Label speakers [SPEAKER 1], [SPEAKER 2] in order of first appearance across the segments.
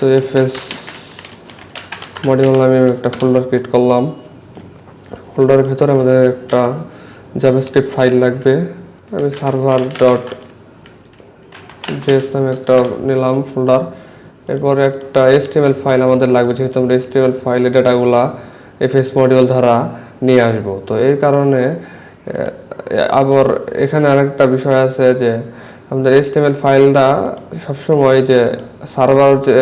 [SPEAKER 1] তো FS module নামে আমি একটা ফোল্ডার ক্রিয়েট করলাম। ফোল্ডারের ভিতরে আমাদের একটা জাভাস্ক্রিপ্ট ফাইল লাগবে। আমি সার্ভার ডট জেএস নামে একটা নিলাম ফোল্ডার এরপরে একটা এসটিএমএল ফাইল আমাদের লাগবে, যেহেতু আমরা এসটিএমএল ফাইলে ডেটাগুলা এফএস মডিউল দ্বারা নিয়ে আসব। তো এই কারণে আবার এখানে আরেকটা বিষয় আছে যে, আমাদের এসটিএমএল ফাইলটা সবসময় যে সার্ভার যে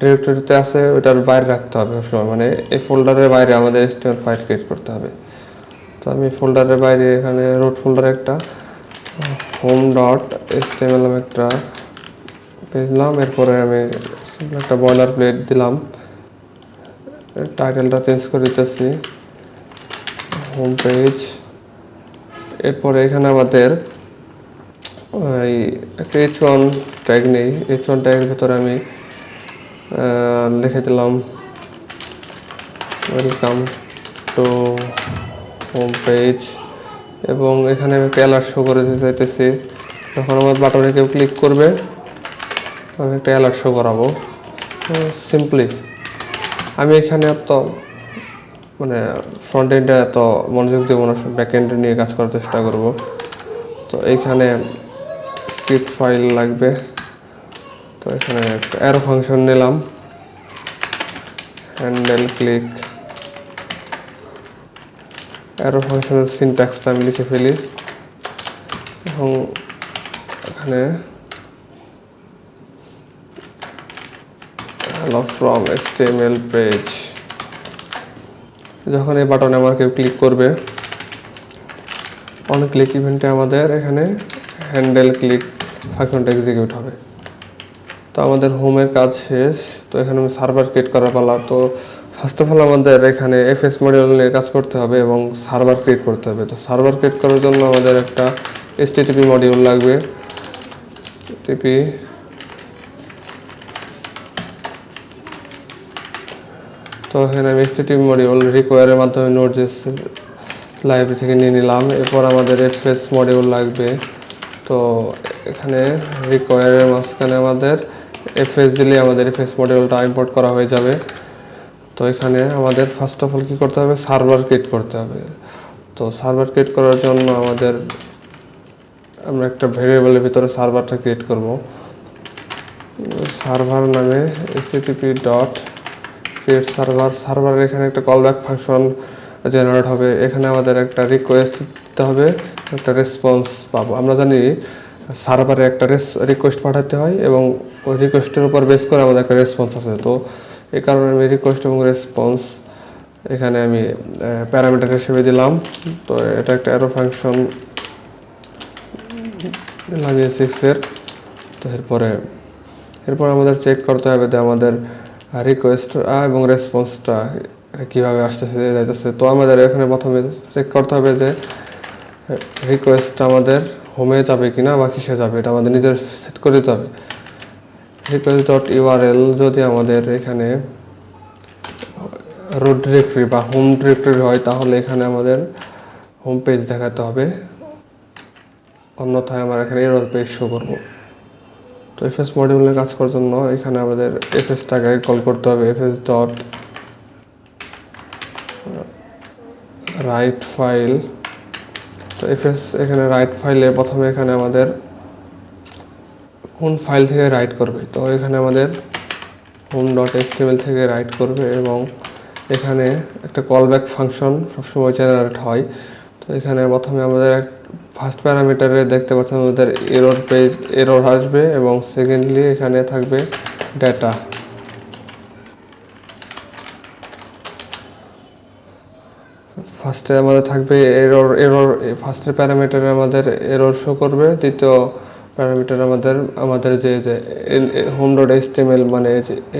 [SPEAKER 1] ডিরেক্টরিতে আছে ওটার বাইরে রাখতে হবে সবসময় মানে এই ফোল্ডারের বাইরে আমাদের এসটিএমএল ফাইল ক্রিয়েট করতে হবে। তো আমি ফোল্ডারের বাইরে এখানে রুট ফোল্ডারে একটা হোম ডট এসটিএমএল একটা পেজ দিলাম এরপরে আমি একটা বয়লার প্লেট দিলাম। টাইটেলটা চেঞ্জ করে দিতেছি হোম পেজ এরপরে এখানে আমাদের এই একটা এইচ ওয়ান ট্যাগ নেই এইচ ওয়ান ট্যাগের ভেতরে আমি লিখে দিলাম। ওয়েলকাম টু হোম পেজ এবং এখানে আমি একটা অ্যালার্ট শো করে চাইতেছি। যখন আমার বাটনে কেউ ক্লিক করবে। আমি একটা অ্যালার্ট শো করাবো। সিম্পলি আমি এখানে এত মানে ফ্রন্ট এন্ডে এত মনোযোগ দেবো না ব্যাক এন্ড নিয়ে কাজ করার চেষ্টা করব। তো এইখানে স্ক্রিপ্ট ফাইল লাগবে। তো এখানে অ্যারো ফাংশন নিলাম। হ্যান্ডেল ক্লিক অ্যারো ফাংশনের সিনট্যাক্সটা আমি লিখে ফেলি। এবং এখানে হ্যালো ফ্রম HTML পেজ যখন এই বাটনে আমার কেউ ক্লিক করবে অন ক্লিক ইভেন্টে আমাদের এখানে হ্যান্ডেল ক্লিক ফাংশনটা এক্সিকিউট হবে। তো আমাদের হোমের কাজ শেষ, তো এখানে আমি সার্ভার ক্রিয়েট করার পালা। তো ফার্স্ট অফ অল আমাদের এখানে এফএস মডিউল নিয়ে কাজ করতে হবে এবং সার্ভার ক্রিয়েট করতে হবে। তো সার্ভার ক্রিয়েট করার জন্য আমাদের একটা এসটিটিপি মডিউল লাগবে। টিপি তো এখানে আমি এসটিটিপি মডিউল রিকোয়ারের মাধ্যমে নোট লাইব্রেরি থেকে নিয়ে নিলাম। এরপর আমাদের এফএস মডিউল লাগবে। তো এখানে রিকোয়ারের মাঝখানে আমাদের এফএস দিলে আমাদের এফএস মডিউলটা ইম্পোর্ট করা হয়ে যাবে। তো এখানে আমাদের ফার্স্ট অফ অল কী করতে হবে? সার্ভার ক্রিয়েট করতে হবে। তো সার্ভার ক্রিয়েট করার জন্য আমাদের আমরা একটা ভেরিয়েবলের ভিতরে সার্ভারটা ক্রিয়েট করব। সার্ভার নামে এসটিটিপি ডট ক্রিয়েট সার্ভার সার্ভারের এখানে একটা কলব্যাক ফাংশন জেনারেট হবে। এখানে আমাদের একটা রিকোয়েস্ট দিতে হবে, একটা রেসপন্স পাবো। আমরা জানি সার্ভারে একটা রেস রিকোয়েস্ট পাঠাতে হয় এবং ওই রিকোয়েস্টের উপর বেস করে আমাদের একটা রেসপন্স আছে। তো এই কারণে আমি রিকোয়েস্ট এবং রেসপন্স এখানে আমি প্যারামিটার হিসেবে দিলাম। তো এটা একটা অ্যারো ফাংশন লাগিয়ে সিক্সের তো এরপরে, এরপর আমাদের চেক করতে হবে যে আমাদের রিকোয়েস্ট এবং রেসপন্সটা কীভাবে আসতেছে, যাইতেছে। তো আমাদের এখানে প্রথমে চেক করতে হবে যে রিকোয়েস্ট আমাদের হোমে যাবে কিনা বা কিসে যাবে, এটা আমাদের নিজের সেট করে দিতে হবে। রিকোয়েস্ট ডট ইউআরএল যদি আমাদের এখানে রুট ডিরেক্টরি বা হোম ডিরেক্টরি হয়, তাহলে এখানে আমাদের হোম পেজ দেখাতে হবে। অন্যথায় আমরা এখানে এরর পেজ শো করব। তো এফএস মডিউলে কাজ করার জন্য এখানে আমাদের এফএসটাকে কল করতে হবে। FS dot write file FS এখানে রাইট ফাইলে প্রথমে এখানে আমাদের কোন ফাইল থেকে রাইট করবে। তো এখানে আমাদের হোম ডট এসটিএমএল থেকে রাইট করবে এবং এখানে একটা কলব্যাক ফাংশন সবসময় জেনারেট হয়। তো এখানে প্রথমে আমাদের ফার্স্ট প্যারামিটারে দেখতে পাচ্ছেন আমাদের এরর পেজ এরর আসবে এবং সেকেন্ডলি এখানে থাকবে ডেটা ফার্স্টে আমাদের থাকবে এরর এরর ফার্স্টের প্যারামিটারে আমাদের এরর শো করবে, দ্বিতীয় প্যারামিটার আমাদের আমাদের যে যে হোম ডট এসটিএমএল মানে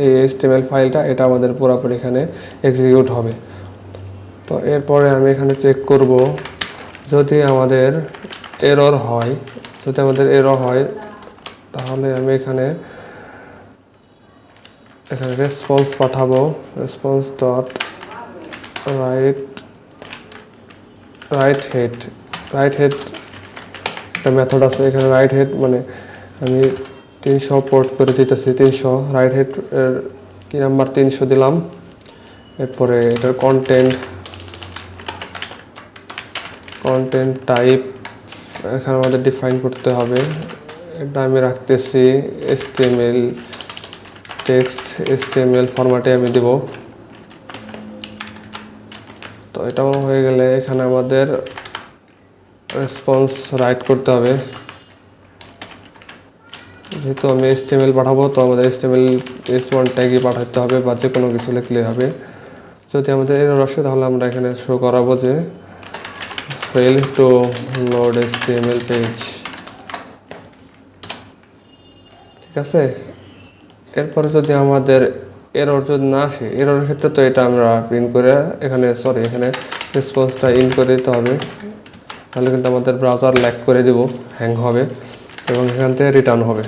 [SPEAKER 1] এই এসটিএমএল ফাইলটা এটা আমাদের পুরোপুরি এখানে এক্সিকিউট হবে। তো এরপরে আমি এখানে চেক করব, যদি আমাদের এরর হয়, যদি আমাদের এরর হয়, তাহলে আমি এখানে এখানে রেসপন্স পাঠাবো response dot write write head write head একটা মেথড আছে, এখানে রাইট হেড মানে আমি তিনশো পোর্ট করে দিতেছি, তিনশো রাইট হেড এর কি নাম্বার তিনশো দিলাম। এরপরে এটার কন্টেন্ট কন্টেন্ট টাইপ এখানে আমাদের ডিফাইন করতে হবে। এটা আমি রাখতেছি এসটিএমএল টেক্সট এসটিএমএল ফরম্যাটে আমি দেব। তো এটাও হয়ে গেলে এখানে আমাদের রেসপন্স রাইট করতে হবে। যেহেতু আমি এসটিএমএল পাঠাবো, তো আমাদের এসটিএমএল এস ওয়ান ট্যাগই পাঠাতে হবে বা যে কোনো কিছু লিখলে হবে। যদি আমাদের এরর আসে, তাহলে আমরা এখানে শো করাবো যে fail to load HTML page ঠিক আছে? এরপরে যদি আমাদের এরর যদি না আসে এরর ক্ষেত্রে তো এটা আমরা প্রিন্ট করে, এখানে সরি এখানে রেসপন্সটা ইন করে দিতে হবে। তাহলে কিন্তু আমাদের ব্রাউজার ল্যাক করে দেব হ্যাং হবে এবং এখান থেকে রিটার্ন হবে।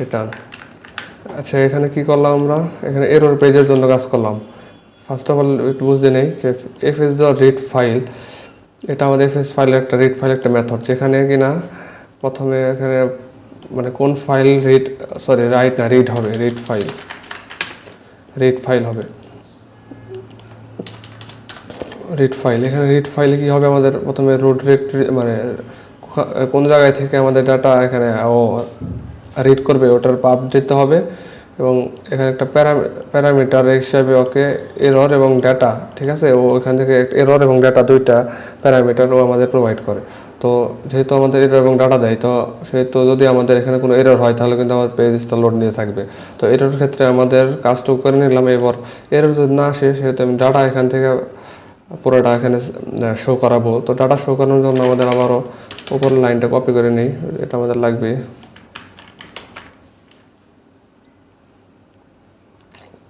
[SPEAKER 1] রিটার্ন আচ্ছা এখানে কি করলাম আমরা? এখানে এরর পেজের জন্য কাজ করলাম। ফার্স্ট অফ অল একটু বুঝতে নেই যে এফ এস রিড ফাইল এটা আমাদের এফ এস ফাইলের একটা রিড ফাইল একটা মেথড যেখানে কিনা প্রথমে এখানে মানে কোন ফাইল রিড সরি রাইট না রিড হবে রিড ফাইল রিড ফাইল হবে। রিড ফাইল এখানে রিড ফাইলে কি হবে আমাদের প্রথমে রোড ডিরেক্টরি মানে কোন জায়গায় থেকে আমাদের ডাটা এখানে, ও রিড করবে, ওটার পাপ দিতে হবে এবং এখানে একটা প্যারামিটার হিসাবে ওকে এরর এবং ডাটা ঠিক আছে? ও এখান থেকে এরর এবং ডাটা দুইটা প্যারামিটার ও আমাদের প্রোভাইড করে। তো যেহেতু আমাদের এরর এবং ডাটা দেয়, তো সেহেতু যদি আমাদের এখানে কোনো এরর হয়, তাহলে কিন্তু আমার পেজটা লোড নিয়ে থাকবে। তো এরর ক্ষেত্রে আমাদের কাজটুকু করে নিলাম এবার। এরর যদি না আসে সেহেতু আমি ডাটা এখান থেকে পুরোটা এখানে শো করাবো। তো ডাটা শো করানোর জন্য আমাদের আবারও উপরের লাইনটা কপি করে নিই। এটা আমাদের লাগবে।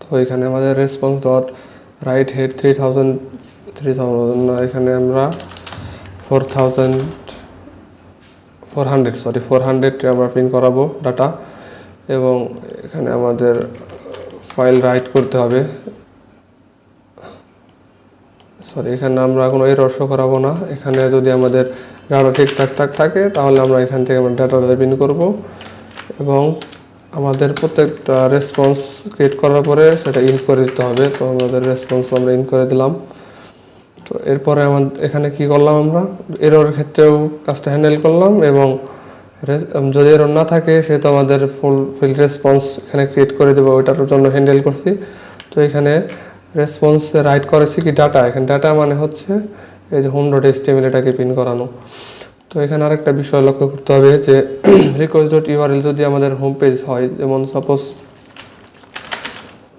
[SPEAKER 1] তো এখানে আমাদের response dot write head three thousand three thousand এখানে আমরা four thousand four hundred sorry four hundred আমরা প্রিন্ট করাবো ডাটা এবং এখানে আমাদের ফাইল রাইট করতে হবে। সরি এখানে আমরা কোনো এরর শো করাবো না। এখানে যদি আমাদের ডাটা ঠিকঠাক থাক থাকে, তাহলে আমরা এখান থেকে আমরা ডাটাটা প্রিন্ট করব এবং আমাদের প্রত্যেকটা রেসপন্স ক্রিয়েট করার পরে সেটা ইন করে দিতে হবে। তো আমাদের রেসপন্স আমরা ইন করে দিলাম। এরপরে আমাদের এখানে কি করলাম আমরা? এরর ক্ষেত্রেও কাজটা হ্যান্ডেল করলাম এবং যদি এরর না থাকে, সেহেতু আমাদের ফুল ফিল রেসপন্স এখানে ক্রিয়েট করে দেবো, ওইটার জন্য হ্যান্ডেল করছি। তো এখানে রেসপন্স রাইট করেছি কি ডাটা এখানে ডাটা মানে হচ্ছে এই যে হোম ডট এসটিএমএল এটাকে পিন করানো। তো এখানে আরেকটা বিষয় লক্ষ্য করতে হবে যে রিকোয়েস্ট ডট ইউআরএল যদি আমাদের হোম পেজ হয়, যেমন সাপোজ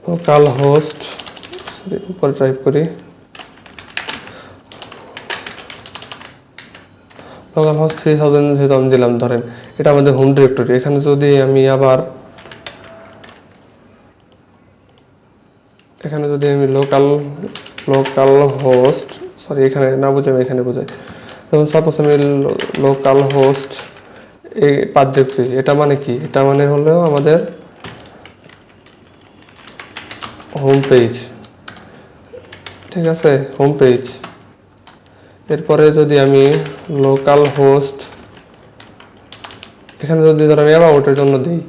[SPEAKER 1] লোকাল হোস্ট উপরে টাইপ করি। লোকাল হোস্ট থ্রি থাউজেন্ড যেহেতু আমি দিলাম, ধরেন, এটা আমাদের হোম ডিরেক্টরি এখানে যদি আমি আবার, এখানে যদি আমি লোকাল লোকাল হোস্ট সরি এখানে না বুঝে আমি এখানে বোঝাই। যেমন সাপোজ আমি লোকাল হোস্ট এই পাদ দেখছি এটা মানে কি? এটা মানে হলো আমাদের হোম পেজ ঠিক আছে? হোম পেজ এরপরে যদি আমি লোকাল হোস্ট এখানে যদি ধর আমি অ্যাবাউটের জন্য দিই,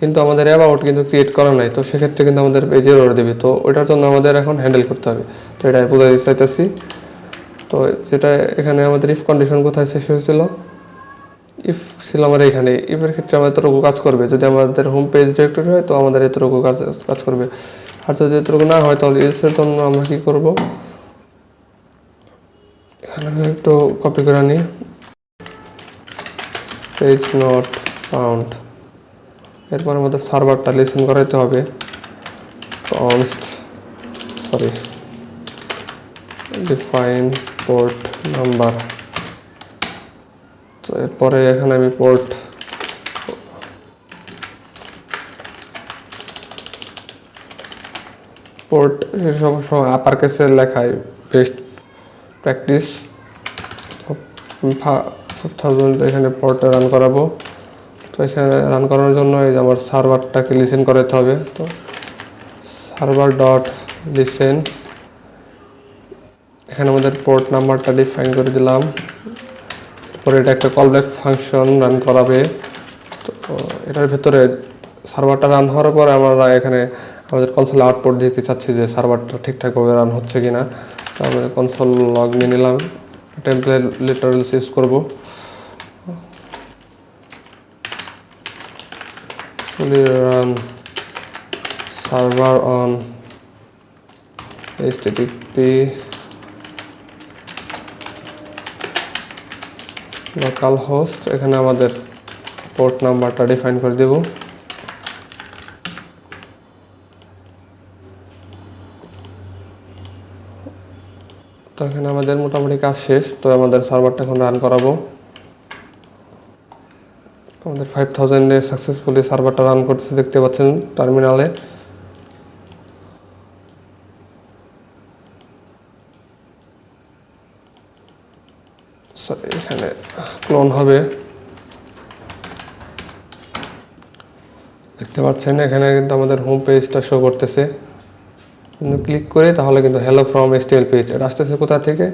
[SPEAKER 1] কিন্তু আমাদের অ্যাবাউট কিন্তু ক্রিয়েট করা নাই, তো সেক্ষেত্রে কিন্তু আমাদের পেজের ওর দেবে। তো ওইটার জন্য আমাদের এখন হ্যান্ডেল করতে হবে। তো এটা বোঝাতে চাইতেছি। তো যেটা এখানে আমাদের ইফ কন্ডিশন কোথায় শেষ হয়েছিল? ইফ ছিল আমার এখানে। ইফের ক্ষেত্রে আমাদের এতটুকু কাজ করবে। যদি আমাদের হোম পেজ ডিরেক্টরি হয়, তো আমাদের এতটুকু কাজ কাজ করবে। আর যদি এতটুকু না হয়, তাহলে এর জন্য আমরা কী করব? একটু কপি করে নিই। পেজ নট ফাউন্ড এরপর আমাদের সার্ভারটা লিসেন করাইতে হবে। Const sorry define port number তো এরপরে এখানে আমি পোর্ট পোর্ট সব সময় আপার কেসে লেখায় বেস্ট প্র্যাকটিস ফাইভ থাউজেন্ড এখানে পোর্টে রান করাবো। তো এখানে রান করানোর জন্য এই যে আমার সার্ভারটাকে লিসেন করাতে হবে। তো সার্ভার ডট লিসেন এখানে আমাদের পোর্ট নাম্বারটা ডিফাইন করে দিলাম। এরপরে এটা একটা কলব্যাক ফাংশন রান করাবে। তো তো এটার ভেতরে সার্ভারটা রান হওয়ার পর আমরা এখানে আমাদের কনসোল আউটপুট দেখতে চাচ্ছি যে সার্ভারটা ঠিকঠাকভাবে রান হচ্ছে কিনা। তো আমরা কনসোল লগ নিয়ে নিলাম। টেমপ্লেট লিটারেলস ইউজ করব। run server on http localhost এখানে আমাদের পোর্ট নাম্বারটা ডিফাইন করে দেব। তো এখানে আমাদের মোটামুটি কাজ শেষ, তো আমাদের সার্ভারটা এখন রান করাবো। আমাদের ফাইভ থাউজেন্ডে সাকসেসফুলি সার্ভারটা রান করতেছে, দেখতে পাচ্ছেন টার্মিনালে এখানে ক্লোন হবে। দেখতে পাচ্ছেন, এখানে কিন্তু আমাদের হোম পেজটা শো করতেছে। ক্লিক করে তাহলে কিন্তু হ্যালো ফ্রম এসটিএল পেজ এটা আসতেছে কোথা থেকে?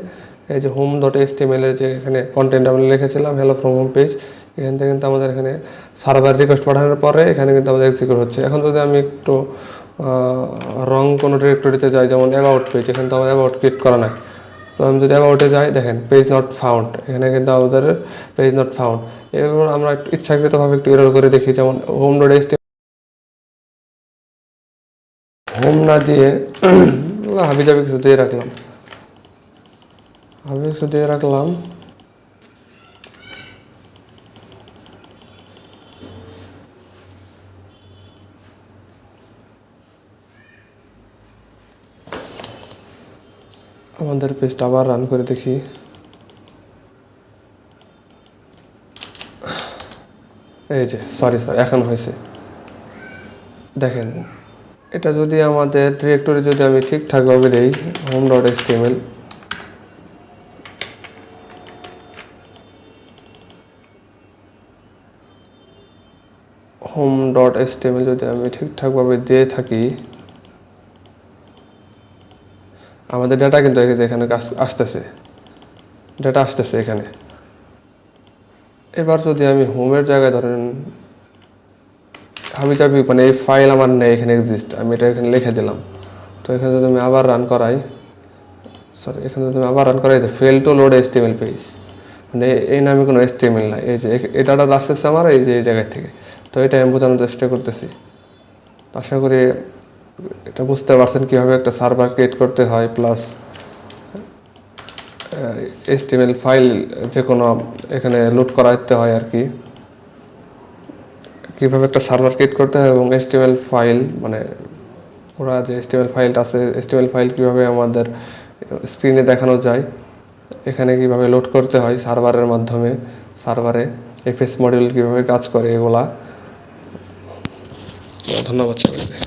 [SPEAKER 1] এই যে হোম ডট এসটিএমএল এর যে এখানে কন্টেন্ট আমি লিখেছিলাম হ্যালো ফ্রম হোম পেজ এখান থেকে কিন্তু আমাদের এখানে সার্ভার রিকোয়েস্ট পাঠানোর পরে এখানে কিন্তু আমাদের এক্সিকিউট হচ্ছে। এখন যদি আমি একটু রং কোনো ডিরেক্টরিতে যাই, যেমন অ্যাবাউট পেজ এখানে তো আমাদের অ্যাবাউট ক্লিক করা নাই। তো আমি যদি অ্যাবাউটে যাই, দেখেন পেজ নট ফাউন্ড এখানে কিন্তু আমাদের পেজ নট ফাউন্ড এবার আমরা একটু ইচ্ছাকৃতভাবে একটু এরর করে দেখি, যেমন হোম ডট হোম না দিয়ে হাবি জাবি কিছু দিয়ে রাখলাম। হাবি কিছু দিয়ে রাখলাম। আমাদের পেজটা আবার রান করে দেখি। এই যে সরি সরি এখন হয়েছে। দেখেন। এটা যদি আমাদের ডিরেক্টরি যদি আমি ঠিকঠাকভাবে দিই home dot S home dot S যদি আমি ঠিকঠাকভাবে দিয়ে থাকি, আমাদের ডাটা কিন্তু এখানে আসতেছে। ডাটা আসতেছে এখানে। এবার যদি আমি হোমের জায়গায় ধরেন আমি চাবি মানে এই ফাইল আমার নেই, এখানে এক্সিস্ট আমি এটা এখানে লিখে দিলাম। তো এখানে যদি আমি আবার রান করাই সরি এখানে যদি আমি আবার রান করাই যে fail to load HTML page মানে এই নামে কোনো এসটিএমএল নাই। এই যে, এই ডাটা আসতেছে আমার, এই যে, এই জায়গা থেকে। তো এটা আমি বোঝানোর চেষ্টা করতেছি। আশা করি এটা বুঝতে পারছেন কীভাবে একটা সার্ভার ক্রিয়েট করতে হয় প্লাস এসটিএমএল ফাইল যে কোনো এখানে লোড করাতে হয় আর কি। কীভাবে একটা সার্ভার ক্রিয়েট করতে হয় এবং এসটিএমএল ফাইল মানে ওরা যে এসটিএমএল ফাইলটা আছে এসটিএমএল ফাইল কীভাবে আমাদের স্ক্রিনে দেখানো যায়, এখানে কীভাবে লোড করতে হয় সার্ভারের মাধ্যমে সার্ভারে এফএস মডিউল কীভাবে কাজ করে এগুলা। ধন্যবাদ সবাইকে।